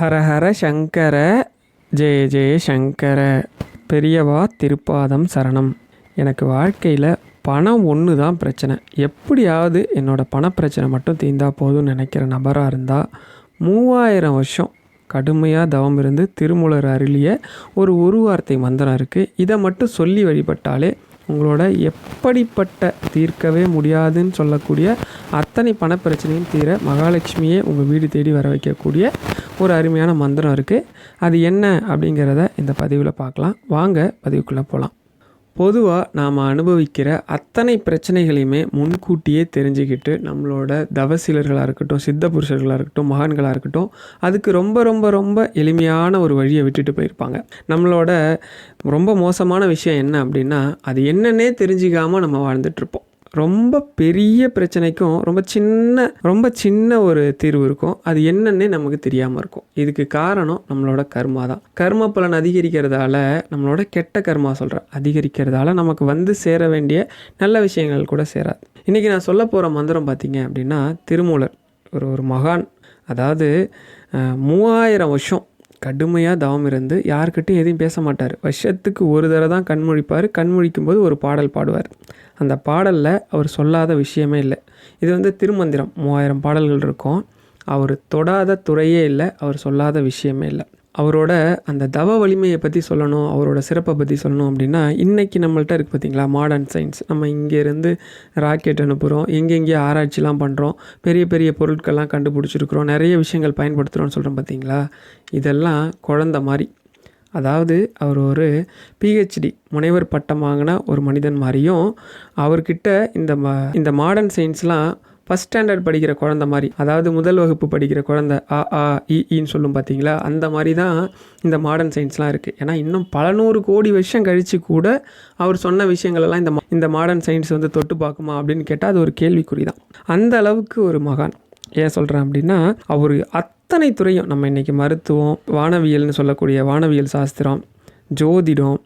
ஹரஹர சங்கர ஜெய ஜெய சங்கர பெரியவா திருப்பாதம் சரணம். எனக்கு வாழ்க்கையில் பணம் ஒன்று தான் பிரச்சனை. எப்படியாவது என்னோடய பணப்பிரச்சனை மட்டும் தீந்தா போதும்னு நினைக்கிற நபராக இருந்தால் மூவாயிரம் வருஷம் கடுமையாக தவம் இருந்து திருமூலர் அருளிய ஒரு ஒரு வார்த்தை மந்திரம் இருக்குது இதை மட்டும் சொல்லி வழிபட்டாலே உங்களோட எப்படிப்பட்ட தீர்க்கவே முடியாதுன்னு சொல்லக்கூடிய அத்தனை பணப்பிரச்சனையும் தீர மகாலட்சுமியே உங்கள் வீடு தேடி வர வைக்கக்கூடிய ஒரு அருமையான மந்திரம் இருக்குது அது என்ன அப்படிங்கிறத இந்த பதிவில் பார்க்கலாம். வாங்க பதிவுக்குள்ளே போகலாம் பொதுவாக நாம் அனுபவிக்கிற அத்தனை பிரச்சனைகளையுமே முன்கூட்டியே தெரிஞ்சுக்கிட்டு நம்மளோட தவசீலர்களாக இருக்கட்டும் சித்த புருஷர்களாக இருக்கட்டும் மகான்களாக இருக்கட்டும் அதுக்கு ரொம்ப ரொம்ப ரொம்ப எளிமையான ஒரு வழியை விட்டுட்டு போயிருப்பாங்க. நம்மளோட ரொம்ப மோசமான விஷயம் என்ன அப்படின்னா அது என்னன்னே தெரிஞ்சுக்காமல் நம்ம வாழ்ந்துட்டுருப்போம் ரொம்ப பெரிய பிரச்சனைக்கும் ரொம்ப சின்ன ரொம்ப சின்ன ஒரு தீர்வு இருக்கும். அது என்னன்னே நமக்கு தெரியாமல் இருக்கும். இதுக்கு காரணம் நம்மளோட கர்மா தான். கர்ம பலன் அதிகரிக்கிறதால நம்மளோட கெட்ட கர்மா சொல்கிறேன் அதிகரிக்கிறதால நமக்கு வந்து சேர வேண்டிய நல்ல விஷயங்கள் கூட சேராது. இன்றைக்கி நான் சொல்ல போகிற மந்திரம் பார்த்தீங்க அப்படின்னா திருமூலர் ஒரு ஒரு மகான் அதாவது மூவாயிரம் வருஷம் கடுமையாக தவம் இருந்து யாருக்கிட்டையும் எதையும் பேச மாட்டார். வருஷத்துக்கு ஒரு தடவை தான் கண்முழிப்பார் கண்முழிக்கும் போது ஒரு பாடல் பாடுவார். அந்த பாடலில் அவர் சொல்லாத விஷயமே இல்லை. இது வந்து திருமந்திரம். மூவாயிரம் பாடல்கள் இருக்கும். அவர் தொடாத துறையே இல்லை. அவர் சொல்லாத விஷயமே இல்லை. அவரோட அந்த தவ வலிமையை பற்றி சொல்லணும் அவரோட சிறப்பை பற்றி சொல்லணும் அப்படின்னா இன்றைக்கி நம்மள்ட்ட இருக்குது பார்த்தீங்களா மாடர்ன் சயின்ஸ் நம்ம இங்கேருந்து ராக்கெட் அனுப்புகிறோம் எங்கெங்கேயோ ஆராய்ச்சிலாம் பண்ணுறோம் பெரிய பெரிய பொருட்கள்லாம் கண்டுபிடிச்சிருக்கிறோம் நிறைய விஷயங்கள் பயன்படுத்துகிறோம்னு சொல்கிறோம் பார்த்தீங்களா இதெல்லாம் குழந்த மாதிரி. அதாவது அவர் ஒரு பிஹெச்டி முனைவர் பட்டம் வாங்கின ஒரு மனிதன் மாதிரியும் அவர்கிட்ட இந்த மா இந்த மாடர்ன் சயின்ஸ்லாம் ஃபஸ்ட் ஸ்டாண்டர்ட் படிக்கிற குழந்த மாதிரி. அதாவது முதல் வகுப்பு படிக்கிற குழந்த அ ஆ இன்னு சொல்லும் பார்த்தீங்களா அந்த மாதிரி தான் இந்த மாடர்ன் சயின்ஸ்லாம் இருக்குது ஏன்னா இன்னும் பல நூறு கோடி வருஷம் கழித்து கூட அவர் சொன்ன விஷயங்களெல்லாம் இந்த மா- இந்த மாடர்ன் சயின்ஸ் வந்து தொட்டு பார்க்குமா அப்படின்னு கேட்டால் அது ஒரு கேள்விக்குறி தான். அந்த அளவுக்கு ஒரு மகான். ஏன் சொல்கிறேன் அப்படின்னா அவர் அத்தனை துறையும் நம்ம இன்றைக்கி மருத்துவம் வானவியல்னு சொல்லக்கூடிய வானவியல் சாஸ்திரம் ஜோதிடம்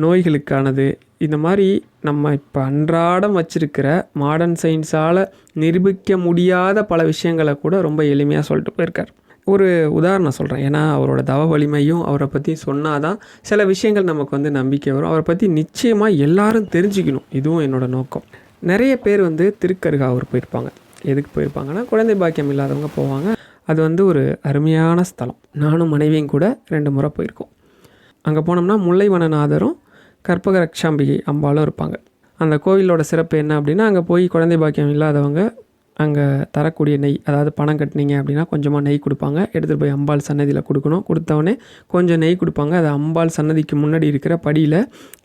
நோய்களுக்கானது இந்த மாதிரி நம்ம இப்போ அன்றாடம் வச்சிருக்கிற மாடர்ன் சயின்ஸால் நிரூபிக்க முடியாத பல விஷயங்களை கூட ரொம்ப எளிமையாக சொல்லிட்டு போயிருக்கார். ஒரு உதாரணம் சொல்கிறேன் ஏன்னா அவரோட தவ வலிமையும் அவரை பற்றி சொன்னால் தான் சில விஷயங்கள் நமக்கு வந்து நம்பிக்கை வரும். அவரை பற்றி நிச்சயமாக எல்லாரும் தெரிஞ்சுக்கணும். இதுவும் என்னோடய நோக்கம். நிறைய பேர் வந்து திருக்கருகாவூர் போயிருப்பாங்க. எதுக்கு போயிருப்பாங்கன்னா குழந்தை பாக்கியம் இல்லாதவங்க போவாங்க. அது வந்து ஒரு அருமையான ஸ்தலம். நானும் மனைவியும் கூட ரெண்டு முறை போயிருக்கோம். அங்கே போனோம்னா முல்லைவனநாதரும் கற்பக ரக்ஷாம்பிகை அம்பாலும் இருப்பாங்க. அந்த கோவிலோட சிறப்பு என்ன அப்படின்னா அங்கே போய் குழந்தை பாக்கியம் இல்லாதவங்க அங்கே தரக்கூடிய நெய் அதாவது பணம் கட்டினீங்க அப்படின்னா கொஞ்சமாக நெய் கொடுப்பாங்க. எடுத்துகிட்டு போய் அம்பாள் சன்னதியில் கொடுக்கணும். கொடுத்தவொடனே கொஞ்சம் நெய் கொடுப்பாங்க. அது அம்பாள் சன்னதிக்கு முன்னாடி இருக்கிற படியில்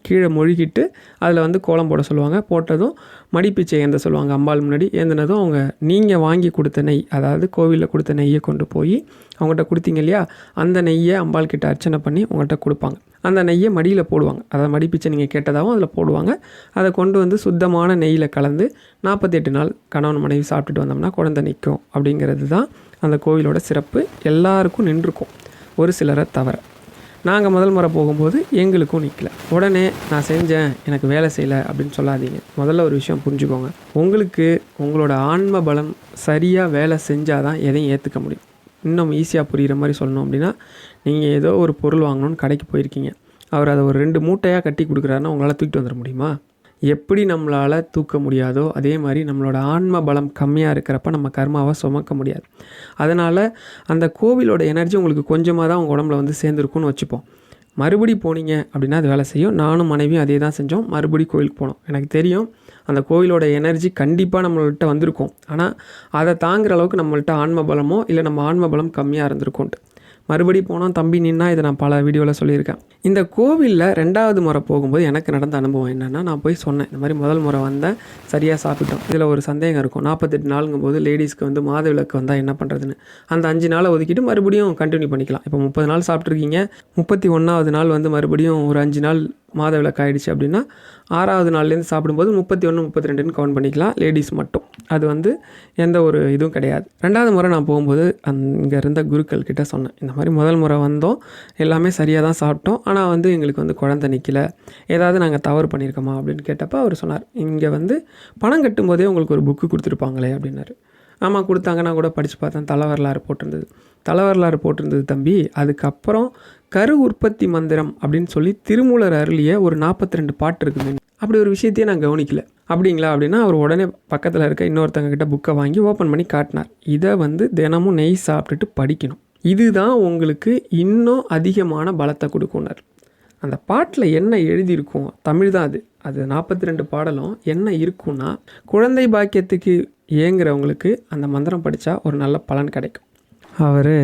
கீழே மொழுகிட்டு அதில் வந்து கோலம் போட சொல்லுவாங்க. போட்டதும் மடிப்பிச்சை ஏந்த சொல்லுவாங்க. அம்பாள் முன்னாடி ஏந்தினதும் அவங்க நீங்கள் வாங்கி கொடுத்த நெய் அதாவது கோவிலில் கொடுத்த நெய்யை கொண்டு போய் அவங்ககிட்ட கொடுத்தீங்க இல்லையா? அந்த நெய்யை அம்பாள் கிட்ட அர்ச்சனை பண்ணி உங்கள்கிட்ட கொடுப்பாங்க. அந்த நெய்யை மடியில் போடுவாங்க. அதாவது மடிப்பிச்சை நீங்கள் கேட்டதாகவும் அதில் போடுவாங்க. அதை கொண்டு வந்து சுத்தமான நெய்யில் கலந்து நாற்பத்தெட்டு நாள் கணவன் மனைவி சாப்பிட்டுட்டு வந்தோம்னா குழந்தை நிற்கும் அப்படிங்கிறது தான் அந்த கோவிலோட சிறப்பு. எல்லாருக்கும் நின்றுருக்கும் ஒரு சிலரை தவிர நாங்கள் முதல் முறை போகும்போது எங்களுக்கும் நிற்கல உடனே நான் செஞ்சேன் எனக்கு வேலை செய்யலை அப்படின்னு சொல்லாதீங்க. முதல்ல ஒரு விஷயம் புரிஞ்சுக்கோங்க. உங்களுக்கு உங்களோட ஆன்ம பலம் சரியாக வேலை செஞ்சால் தான் எதையும் ஏற்றுக்க முடியும். இன்னும் ஈஸியாக புரிகிற மாதிரி சொல்லணும் அப்படின்னா நீங்கள் ஏதோ ஒரு பொருள் வாங்கணும்னு கடைக்கு போயிருக்கீங்க. அவர் அதை ஒரு ரெண்டு மூட்டையாக கட்டி கொடுக்குறாருன்னா உங்களால் தூக்கிட்டு வந்துட முடியுமா? எப்படி நம்மளால் தூக்க முடியாதோ அதே மாதிரி நம்மளோட ஆன்ம பலம் கம்மியாக இருக்கிறப்ப நம்ம கர்மாவை சுமக்க முடியாது. அதனால் அந்த கோவிலோட எனர்ஜி உங்களுக்கு கொஞ்சமாக தான் உங்கள் உடம்புல வந்து சேர்ந்துருக்கும்னு வச்சுப்போம். மறுபடி போனீங்க அப்படின்னா அது வேலை செய்யும். நானும் மனைவியும் அதே தான் செஞ்சோம். மறுபடி கோவிலுக்கு போனோம். எனக்கு தெரியும் அந்த கோவிலோட எனர்ஜி கண்டிப்பாக நம்மள்கிட்ட வந்திருக்கும். ஆனால் அதை தாங்குற அளவுக்கு நம்மள்கிட்ட ஆன்ம பலமோ இல்லை நம்ம ஆன்ம பலம் கம்மியாக இருந்திருக்கோன்ட்டு மறுபடி போனால் தம்பி நின்னா இதை நான் பல வீடியோவில் சொல்லியிருக்கேன். இந்த கோவிலில் ரெண்டாவது முறை போகும்போது எனக்கு நடந்த அனுபவம் என்னென்னா நான் போய் சொன்னேன் இந்த மாதிரி முதல் முறை வந்தேன் சரியாக சாப்பிட்டோம். இதில் ஒரு சந்தேகம் இருக்கும். நாற்பத்தெட்டு நாளுங்கும் போது லேடிஸ்க்கு வந்து மாத விளக்கு வந்தால் என்ன பண்ணுறதுன்னு அந்த அஞ்சு நாளை ஒதுக்கிட்டு மறுபடியும் கண்டினியூ பண்ணிக்கலாம். இப்போ முப்பது நாள் சாப்பிட்ருக்கீங்க முப்பத்தி ஒன்றாவது நாள் வந்து மறுபடியும் ஒரு அஞ்சு நாள் மாதவிலக்கு ஆகிடுச்சு அப்படின்னா ஆறாவது நாள்லேருந்து சாப்பிடும்போது முப்பத்தி ஒன்று முப்பத்தி ரெண்டுன்னு கவுண்ட் பண்ணிக்கலாம். லேடிஸ் மட்டும். அது வந்து எந்த ஒரு இதுவும் கிடையாது. ரெண்டாவது முறை நான் போகும்போது அங்கே இருந்த குருக்கள் கிட்டே சொன்னேன். இந்த மாதிரி முதல் முறை வந்தோம். எல்லாமே சரியாக தான் சாப்பிட்டோம். ஆனால் வந்து எங்களுக்கு வந்து குழந்தை நிற்கல ஏதாவது நாங்கள் தவறு பண்ணியிருக்கோமா அப்படின்னு கேட்டப்போ அவர் சொன்னார் இங்கே வந்து பணம் கட்டும்போதே உங்களுக்கு ஒரு புக்கு கொடுத்துருப்பாங்களே அப்படின்னாரு. ஆமாம் கொடுத்தாங்க நான் கூட படித்து பார்த்தேன். தலை வரலாறு போட்டிருந்தது. தலை வரலாறு போட்டிருந்தது தம்பி. அதுக்கப்புறம் கரு உற்பத்தி மந்திரம் அப்படின்னு சொல்லி திருமூலர் அருளிய ஒரு நாற்பத்தி ரெண்டு பாட்டு இருக்குது அப்படி ஒரு விஷயத்தையே நான் கவனிக்கல. அப்படிங்களா? அப்படின்னா அவர் உடனே பக்கத்தில் இருக்க இன்னொருத்தங்க கிட்ட புக்கை வாங்கி ஓப்பன் பண்ணி காட்டினார். இதை வந்து தினமும் நெய் சாப்பிட்டுட்டு படிக்கணும். இதுதான் உங்களுக்கு இன்னும் அதிகமான பலத்தை கொடுக்கும்னார். அந்த பாட்டில் என்ன எழுதியிருக்கும் தமிழ் தான் அது. அது நாற்பத்தி ரெண்டு பாடலும் என்ன இருக்கும்னா குழந்தை பாக்கியத்துக்கு ஏங்குறவங்களுக்கு அந்த மந்திரம் படித்தா ஒரு நல்ல பலன் கிடைக்கும். அவர்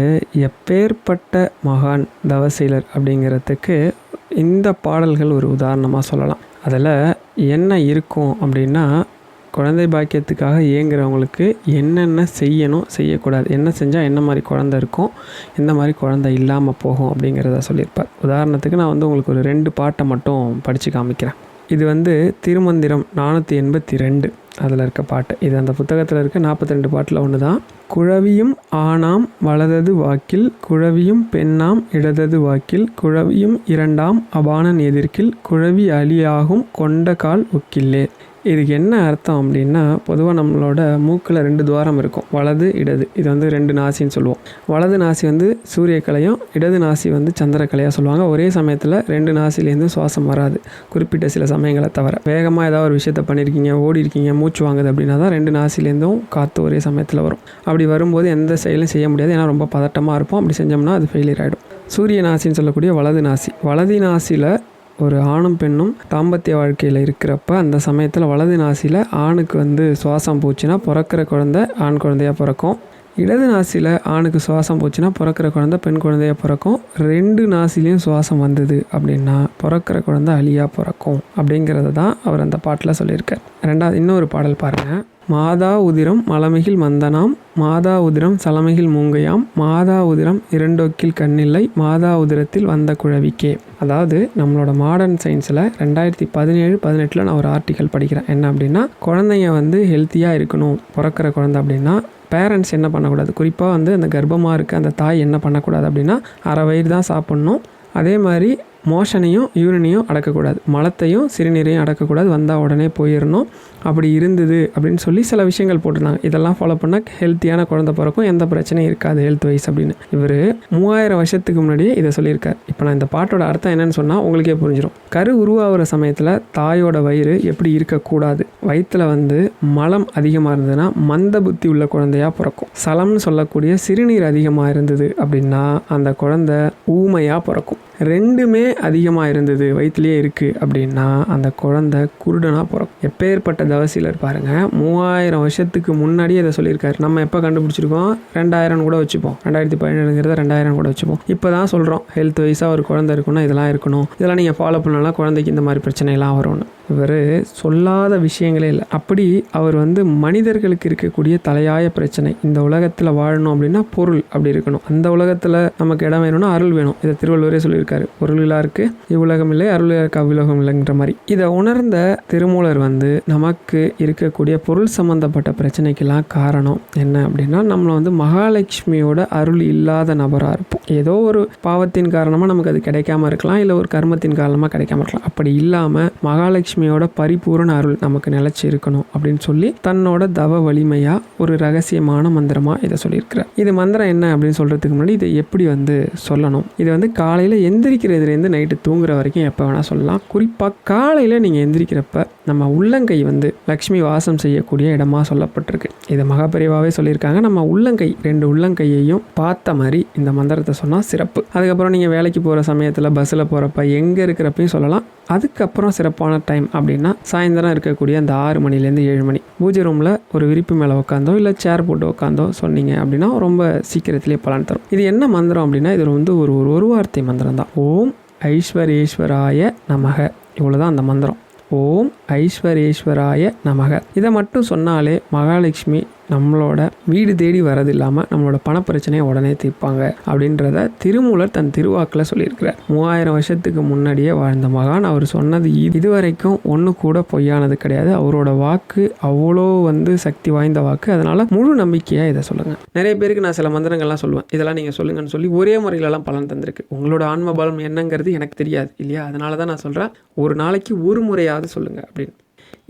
எப்பேற்பட்ட மகான் தவசீலர் அப்படிங்கிறதுக்கு இந்த பாடல்கள் ஒரு உதாரணமாக சொல்லலாம். அதில் என்ன இருக்கும் அப்படின்னா குழந்தை பாக்கியத்துக்காக ஏங்குறவங்களுக்கு என்னென்ன செய்யணும் செய்யக்கூடாது என்ன செஞ்சால் என்ன மாதிரி குழந்தை இருக்கும் எந்த மாதிரி குழந்தை இல்லாமல் போகும் அப்படிங்கிறத சொல்லியிருப்பார். உதாரணத்துக்கு நான் வந்து உங்களுக்கு ஒரு ரெண்டு பாட்டை மட்டும் படித்து காமிக்கிறேன். இது வந்து திருமந்திரம் நானூற்றி எண்பத்தி ரெண்டு. அதில் இருக்க பாட்டு. இது அந்த புத்தகத்தில் இருக்க நாற்பத்தி ரெண்டு பாட்டில் ஒன்று தான் குழவியும் ஆணாம் வலதது வாக்கில் குழவியும் பெண்ணாம் இடதது வாக்கில் குழவியும் இரண்டாம் அபானன் எதிர்க்கில் குழவி அழியாகும் கொண்ட கால் ஒக்கில்லே இதுக்கு என்ன அர்த்தம் அப்படின்னா பொதுவாக நம்மளோட மூக்கில் ரெண்டு துவாரம் இருக்கும். வலது இடது. இது வந்து ரெண்டு நாசின்னு சொல்லுவோம். வலது நாசி வந்து சூரியக்கலையும் இடது நாசி வந்து சந்திரக்கலையாக சொல்லுவாங்க. ஒரே சமயத்தில் ரெண்டு நாசிலேருந்து சுவாசம் வராது. குறிப்பிட்ட சில சமயங்களை தவிர. வேகமாக ஏதாவது ஒரு விஷயத்த பண்ணியிருக்கீங்க ஓடி இருக்கீங்க மூச்சு வாங்குது அப்படின்னா தான் ரெண்டு நாசிலேருந்தும் காற்று ஒரே சமயத்தில் வரும். அப்படி வரும்போது எந்த செயலும் செய்ய முடியாது. ஏன்னா ரொம்ப பதட்டமாக இருப்போம். அப்படி செஞ்சோம்னா அது ஃபெயிலியர் ஆகிடும் சூரிய நாசின்னு சொல்லக்கூடிய வலது நாசி. வலது நாசியில் ஒரு ஆணும் பெண்ணும் தாம்பத்திய வாழ்க்கையில் இருக்கிறப்ப அந்த சமயத்தில் வலது நாசியில் ஆணுக்கு வந்து சுவாசம் போச்சுன்னா பிறக்கிற குழந்தை ஆண் குழந்தையாக பிறக்கும். இடது நாசியில் ஆணுக்கு சுவாசம் போச்சுன்னா பிறக்கிற குழந்தை பெண் குழந்தையாக பிறக்கும். ரெண்டு நாசிலையும் சுவாசம் வந்தது அப்படின்னா பிறக்கிற குழந்தை அழியாக பிறக்கும் அப்படிங்கிறத தான் அவர் அந்த பாட்டில் சொல்லியிருக்கார். ரெண்டாவது இன்னொரு பாடல் பாருங்கள் மாதா உதிரம் மலமிகில் மந்தனாம் மாதா உதிரம் சலமிகில் மூங்கையாம் மாதா உதிரம் இரண்டொக்கில் கண்ணில்லை மாதா உதிரத்தில் வந்த குழவிக்கே. அதாவது நம்மளோட மாடர்ன் சயின்ஸில் ரெண்டாயிரத்தி பதினேழு பதினெட்டில் நான் ஒரு ஆர்டிக்கல் படிக்கிறேன். என்ன அப்படின்னா குழந்தைங்க வந்து ஹெல்த்தியாக இருக்கணும். பிறக்கிற குழந்தை அப்படின்னா பேரண்ட்ஸ் என்ன பண்ணக்கூடாது? குறிப்பாக வந்து அந்த கர்ப்பமாக இருக்க அந்த தாய் என்ன பண்ணக்கூடாது அப்படின்னா அரை வயிறு தான் சாப்பிட்ணும். அதே மாதிரி மோஷனையும் யூரினையும் அடக்கக்கூடாது. மலத்தையும் சிறுநீரையும் அடக்கக்கூடாது. வந்தால் உடனே போயிடணும் அப்படி இருந்தது அப்படின்னு சொல்லி சில விஷயங்கள் போட்டிருந்தாங்க. இதெல்லாம் ஃபாலோ பண்ணால் ஹெல்த்தியான குழந்தை பிறக்கும். எந்த பிரச்சனையும் இருக்காது ஹெல்த் வைஸ் அப்படின்னு. இவர் மூவாயிரம் வருஷத்துக்கு முன்னாடியே இதை சொல்லியிருக்கார். இப்போ நான் இந்த பாட்டோட அர்த்தம் என்னன்னு சொன்னால் உங்களுக்கே புரிஞ்சிடும் கரு உருவாகிற சமயத்தில் தாயோட வயிறு எப்படி இருக்கக்கூடாது? வயிற்றில் வந்து மலம் அதிகமாக இருந்ததுன்னா மந்த புத்தி உள்ள குழந்தையாக பிறக்கும். சலம்னு சொல்லக்கூடிய சிறுநீர் அதிகமாக இருந்தது அப்படின்னா அந்த குழந்தை ஊமையாக பிறக்கும். ரெண்டுமே அதிகமாக இருந்தது வயிற்றுலேயே இருக்குது அப்படின்னா அந்த குழந்தை குருடனாக பிறக்கும். எப்பேற்பட்ட தவசிலர் பாருங்கள் மூவாயிரம் வருஷத்துக்கு முன்னாடியே இதை சொல்லியிருக்காரு. நம்ம எப்போ கண்டுபிடிச்சிருக்கோம்? ரெண்டாயிரம் கூட வச்சுப்போம். ரெண்டாயிரத்தி பதினேழுங்கிறத ரெண்டாயிரம் கூட வச்சுப்போம். இப்போ தான் சொல்கிறோம் ஹெல்த் வைஸாக ஒரு குழந்தை இருக்குன்னா இதெல்லாம் இருக்கணும். இதெல்லாம் நீங்கள் ஃபாலோ பண்ணலாம் குழந்தைக்கு இந்த மாதிரி பிரச்சனைலாம் வரும்னு. இவர் சொல்லாத விஷயங்களே இல்லை. அப்படி அவர் வந்து மனிதர்களுக்கு இருக்கக்கூடிய தலையாய பிரச்சனை. இந்த உலகத்தில் வாழணும் அப்படின்னா பொருள் அப்படி இருக்கணும். அந்த உலகத்தில் நமக்கு இடம் வேணும்னா அருள் வேணும். இதை திருவள்ளுவரே சொல்லியிருக்காரு. பொருளிலா இருக்கு இவ்வுலகம் இல்லை அருள் இருக்கு அவ்வுலகம் இல்லைங்கிற மாதிரி. இதை உணர்ந்த திருமூலர் வந்து நமக்கு இருக்கக்கூடிய பொருள் சம்பந்தப்பட்ட பிரச்சனைக்கெல்லாம் காரணம் என்ன அப்படின்னா நம்மளை வந்து மகாலட்சுமியோட அருள் இல்லாத நபராக இருப்போம். ஏதோ ஒரு பாவத்தின் காரணமாக நமக்கு அது கிடைக்காம இருக்கலாம் இல்லை ஒரு கர்மத்தின் காரணமாக கிடைக்காம இருக்கலாம். அப்படி இல்லாமல் மகாலட்சுமி மகாலட்சுமியோட பரிபூரண அருள் நமக்கு நிலச்சி இருக்கணும் அப்படின்னு சொல்லி தன்னோட தவ வலிமையாக ஒரு ரகசியமான மந்திரமாக இதை சொல்லியிருக்கிறார். இது மந்திரம் என்ன அப்படின்னு சொல்கிறதுக்கு முன்னாடி இதை எப்படி வந்து சொல்லணும்? இது வந்து காலையில் எந்திரிக்கிறதுலேருந்து நைட்டு தூங்குற வரைக்கும் எப்போ வேணால் சொல்லலாம். குறிப்பாக காலையில் நீங்கள் எந்திரிக்கிறப்ப நம்ம உள்ளங்கை வந்து லக்ஷ்மி வாசம் செய்யக்கூடிய இடமாக சொல்லப்பட்டிருக்கு. இது மகாபெரிவாவே சொல்லியிருக்காங்க. நம்ம உள்ளங்கை ரெண்டு உள்ளங்கையையும் பார்த்த மாதிரி இந்த மந்திரத்தை சொன்னால் சிறப்பு. அதுக்கப்புறம் நீங்கள் வேலைக்கு போகிற சமயத்தில் பஸ்ஸில் போகிறப்ப எங்கே இருக்கிறப்பையும் சொல்லலாம். அதுக்கப்புறம் சிறப்பான டைம் அப்படின்னா சாயந்தரம் இருக்கக்கூடிய அந்த ஆறு மணிலேருந்து ஏழு மணி. பூஜை ரூமில் ஒரு விரிப்பு மேலே உட்காந்தோ இல்லை சேர் போட்டு உட்காந்தோ சொன்னீங்க அப்படின்னா ரொம்ப சீக்கிரத்திலே பலன் தரும். இது என்ன மந்திரம் அப்படின்னா இது வந்து ஒரு ஒரு ஒரு வார்த்தை மந்திரம் தான் ஓம் ஐஸ்வரேஸ்வராய நமக. இவ்வளோதான் அந்த மந்திரம். ஓம் ஐஸ்வரேஸ்வராய நமக. இதை மட்டும் சொன்னாலே மகாலட்சுமி நம்மளோட வீடு தேடி வரது இல்லாமல் நம்மளோட பணப்பிரச்சனையை உடனே தீர்ப்பாங்க அப்படின்றத திருமூலர் தன் திருவாக்கில் சொல்லியிருக்கிறார். மூவாயிரம் வருஷத்துக்கு முன்னாடியே வாழ்ந்த மகான் அவர் சொன்னது இதுவரைக்கும் ஒன்று கூட பொய்யானது கிடையாது. அவரோட வாக்கு அவ்வளோ வந்து சக்தி வாய்ந்த வாக்கு. அதனால் முழு நம்பிக்கையாக இதை சொல்லுங்கள் நிறைய பேருக்கு நான் சில மந்திரங்கள்லாம் சொல்லுவேன். இதெல்லாம் நீங்கள் சொல்லுங்கன்னு சொல்லி ஒரே முறையிலலாம் பலன் தந்திருக்கு. உங்களோட ஆன்ம பலம் என்னங்கிறது எனக்கு தெரியாது இல்லையா? அதனால தான் நான் சொல்கிறேன் ஒரு நாளைக்கு ஒரு முறையாவது சொல்லுங்கள் அப்படின்னு.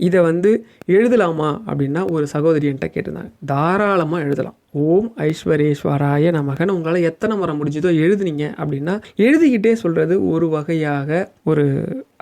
இதை வந்து எழுதலாமா அப்படின்னா ஒரு சகோதரி என்கிட்ட கேட்டிருந்தாங்க. தாராளமாக எழுதலாம். ஓம் ஐஸ்வரேஸ்வராய நமகன்னு உங்களால் எத்தனை முறை முடிஞ்சதோ எழுதுனீங்க அப்படின்னா எழுதிக்கிட்டே சொல்கிறது ஒரு வகையாக ஒரு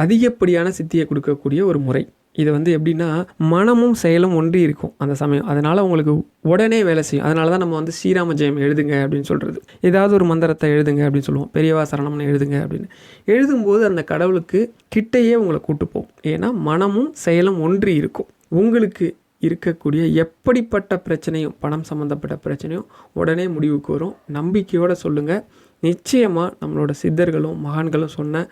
அதிகப்படியான சித்தியை கொடுக்கக்கூடிய ஒரு முறை. இது வந்து எப்படின்னா மனமும் செயலும் ஒன்றி இருக்கும் அந்த சமயம். அதனால் உங்களுக்கு உடனே வேலை செய்யும். அதனால தான் நம்ம வந்து ஸ்ரீராம ஜெயம் எழுதுங்க அப்படின்னு சொல்கிறது ஏதாவது ஒரு மந்திரத்தை எழுதுங்க அப்படின்னு சொல்லுவோம். பெரியவா சரணம்னு எழுதுங்க அப்படின்னு. எழுதும்போது அந்த கடவுளுக்கு கிட்டையே உங்களை கூட்டுப்போம் ஏன்னா மனமும் செயலும் ஒன்றி இருக்கும். உங்களுக்கு இருக்கக்கூடிய எப்படிப்பட்ட பிரச்சனையும் பணம் சம்மந்தப்பட்ட பிரச்சனையும் உடனே முடிவுக்கு வரும். நம்பிக்கையோடு சொல்லுங்கள் நிச்சயமாக நம்மளோட சித்தர்களும் மகான்களும் சொன்ன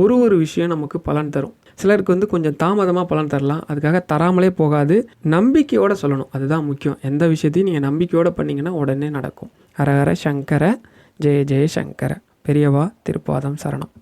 ஒரு ஒரு விஷயம் நமக்கு பலன் தரும். சிலருக்கு வந்து கொஞ்சம் தாமதமாக பலன் தரலாம். அதுக்காக தராமலே போகாது. நம்பிக்கையோடு சொல்லணும். அதுதான் முக்கியம். எந்த விஷயத்தையும் நீங்கள் நம்பிக்கையோடு பண்ணிங்கன்னா உடனே நடக்கும். ஹரஹர சங்கர ஜெய ஜெய சங்கர. பெரியவா திருப்பாதம் சரணம்.